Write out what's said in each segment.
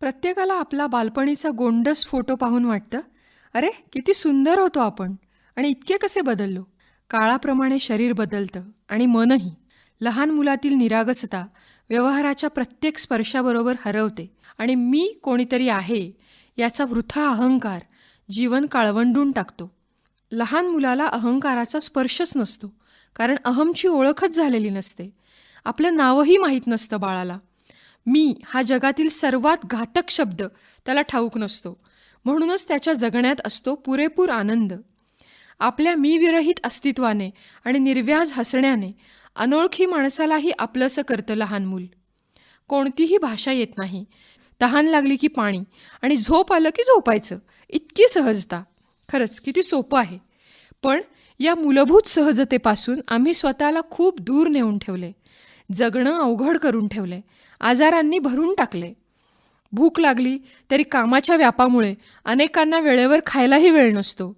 प्रत्येकाला आपला बालपणीचा गोंडस फोटो पाहून वाटतं. अरे किती सुंदर होतो आपण. आणि इतके कसे बदललो. काळाप्रमाणे शरीर बदलतं आणि मनही. लहान मुलातील निरागसता व्यवहाराच्या प्रत्येक स्पर्शाबरोबर हरवते. आणि मी कोणीतरी आहे याचा वृथा अहंकार जीवन काळवंडून टाकतो. लहान मुलाला अहंकाराचा स्पर्शच नसतो कारण अहमची ओळखच झालेली नसते. आपलं नावही माहीत नसतं बाळाला. मी हा जगातील सर्वात घातक शब्द त्याला ठाऊक नसतो. म्हणूनच त्याच्या जगण्यात असतो पुरेपूर आनंद. आपल्या मी विरहित अस्तित्वाने आणि निर्व्याज हसण्याने अनोळखी माणसालाही आपलंसं करतं लहान मूल. कोणतीही भाषा येत नाही. तहान लागली की पाणी आणि झोप आलं की झोपायचं. इतकी सहजता. खरंच किती सोपं आहे. पण या मूलभूत सहजतेपासून आम्ही स्वतःला खूप दूर नेऊन ठेवले. जगणं अवघड करून ठेवले. आजारांनी भरून टाकले. भूक लागली तरी कामाच्या व्यापामुळे अनेकांना वेळेवर खायलाही वेळ नसतो.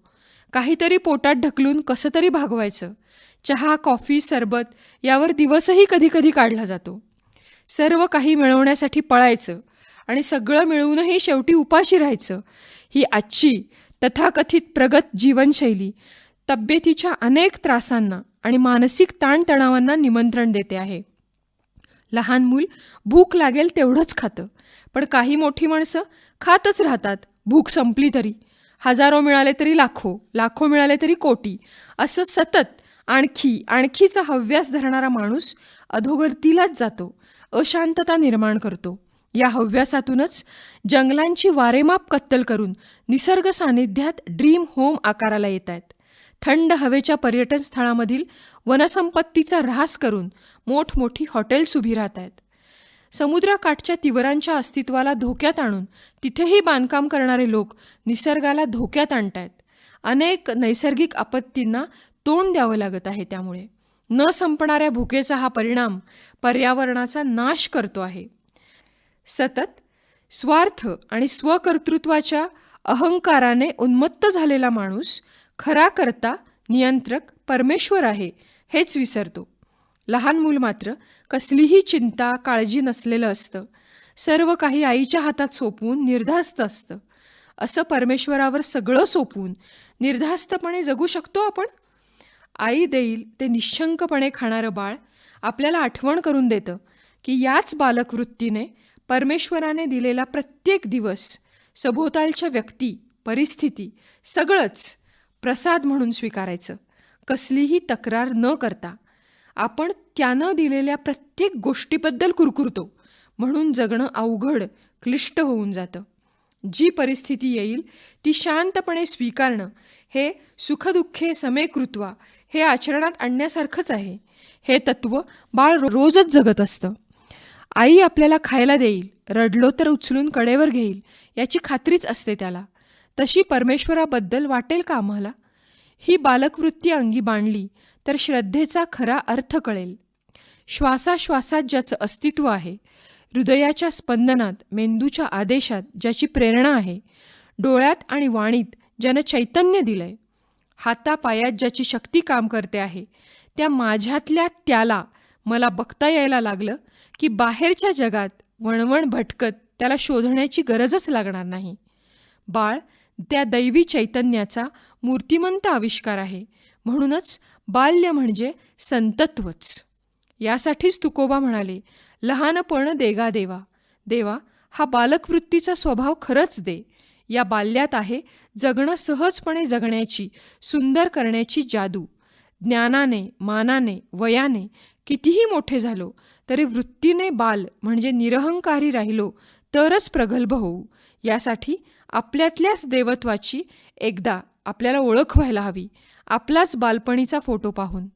काहीतरी पोटात ढकलून कसं तरी भागवायचं. चहा कॉफी सरबत यावर दिवसही कधीकधी काढला जातो. सर्व काही मिळवण्यासाठी पळायचं आणि सगळं मिळवूनही शेवटी उपाशी राहायचं ही आजची तथाकथित प्रगत जीवनशैली तब्येतीच्या अनेक त्रासांना आणि मानसिक ताणतणावांना निमंत्रण देते आहे. लहान मूल भूक लागेल तेवढंच खातं. पण काही मोठी माणसं खातच राहतात भूक संपली तरी. हजारो मिळाले तरी लाखो लाखो मिळाले तरी कोटी. असं सतत आणखी आणखीचा हव्यास धरणारा माणूस अधोगतीलाच जातो अशांतता निर्माण करतो. या हव्यासातूनच जंगलांची वारेमाप कत्तल करून निसर्ग सानिध्यात ड्रीम होम आकाराला येत आहेत थंड हवेच्या पर्यटन स्थळामधील वनसंपत्तीचा ऱ्हास करून मोठमोठी हॉटेल्स उभी राहत आहेत. समुद्राकाठच्या तिवरांच्या अस्तित्वाला धोक्यात आणून तिथेही बांधकाम करणारे लोक निसर्गाला धोक्यात आणतायत. अनेक नैसर्गिक आपत्तींना तोंड द्यावं लागत आहे त्यामुळे. न संपणाऱ्या भुकेचा हा परिणाम पर्यावरणाचा नाश करतो आहे. सतत स्वार्थ आणि स्वकर्तृत्वाच्या अहंकाराने उन्मत्त झालेला माणूस खरा करता नियंत्रक परमेश्वर आहे हेच विसरतो. लहान मूल मात्र कसलीही चिंता काळजी नसलेलं असतं. सर्व काही आईच्या हातात सोपवून निर्धास्त असतं. असं परमेश्वरावर सगळं सोपवून निर्धास्तपणे जगू शकतो आपण? आई देईल ते निशंकपणे खाणारं बाळ आपल्याला आठवण करून देतं की याच बालकवृत्तीने परमेश्वराने दिलेला प्रत्येक दिवस सभोवतालच्या व्यक्ती परिस्थिती सगळंच प्रसाद म्हणून स्वीकारायचं. कसलीही तक्रार न करता आपण त्यानं दिलेल्या प्रत्येक गोष्टीबद्दल कुरकुरतो. म्हणून जगणं अवघड क्लिष्ट होऊन जातं. जी परिस्थिती येईल ती शांतपणे स्वीकारणं हे सुखदुःखे समेकृत्वा हे आचरणात आणण्यासारखंच आहे. हे तत्त्व बाळ रोजच जगत असतं. आई आपल्याला खायला देईल रडलो तर उचलून कडेवर घेईल याची खात्रीच असते त्याला. तशी परमेश्वराबद्दल वाटेल का आम्हाला? ही बालकवृत्ती अंगी बांधली तर श्रद्धेचा खरा अर्थ कळेल. श्वासाश्वासात ज्याचं अस्तित्व आहे हृदयाच्या स्पंदनात मेंदूच्या आदेशात ज्याची प्रेरणा आहे डोळ्यात आणि वाणीत ज्यानं चैतन्य दिलंय हातापायात ज्याची शक्ती काम करते आहे त्या माझ्यातल्या त्याला मला बघता यायला लागलं की बाहेरच्या जगात वणवण भटकत त्याला शोधण्याची गरजच लागणार नाही. बाळ त्या दैवी चैतन्याचा मूर्तिमंत आविष्कार आहे. म्हणूनच बाल्य म्हणजे संतत्वच. यासाठीच तुकोबा म्हणाले लहानपण देगा देवा. देवा हा बालकवृत्तीचा स्वभाव खरंच दे. या बाल्यात आहे जगणं सहजपणे जगण्याची सुंदर करण्याची जादू. ज्ञानाने मानाने वयाने कितीही मोठे झालो तरी वृत्तीने बाल म्हणजे निरहंकारी राहिलो तरच प्रगल्भ होऊ. यासाठी आपल्यातल्याच देवत्वाची एकदा आपल्याला ओळख व्हायला हवी. आपलाच बालपणीचा फोटो पाहून.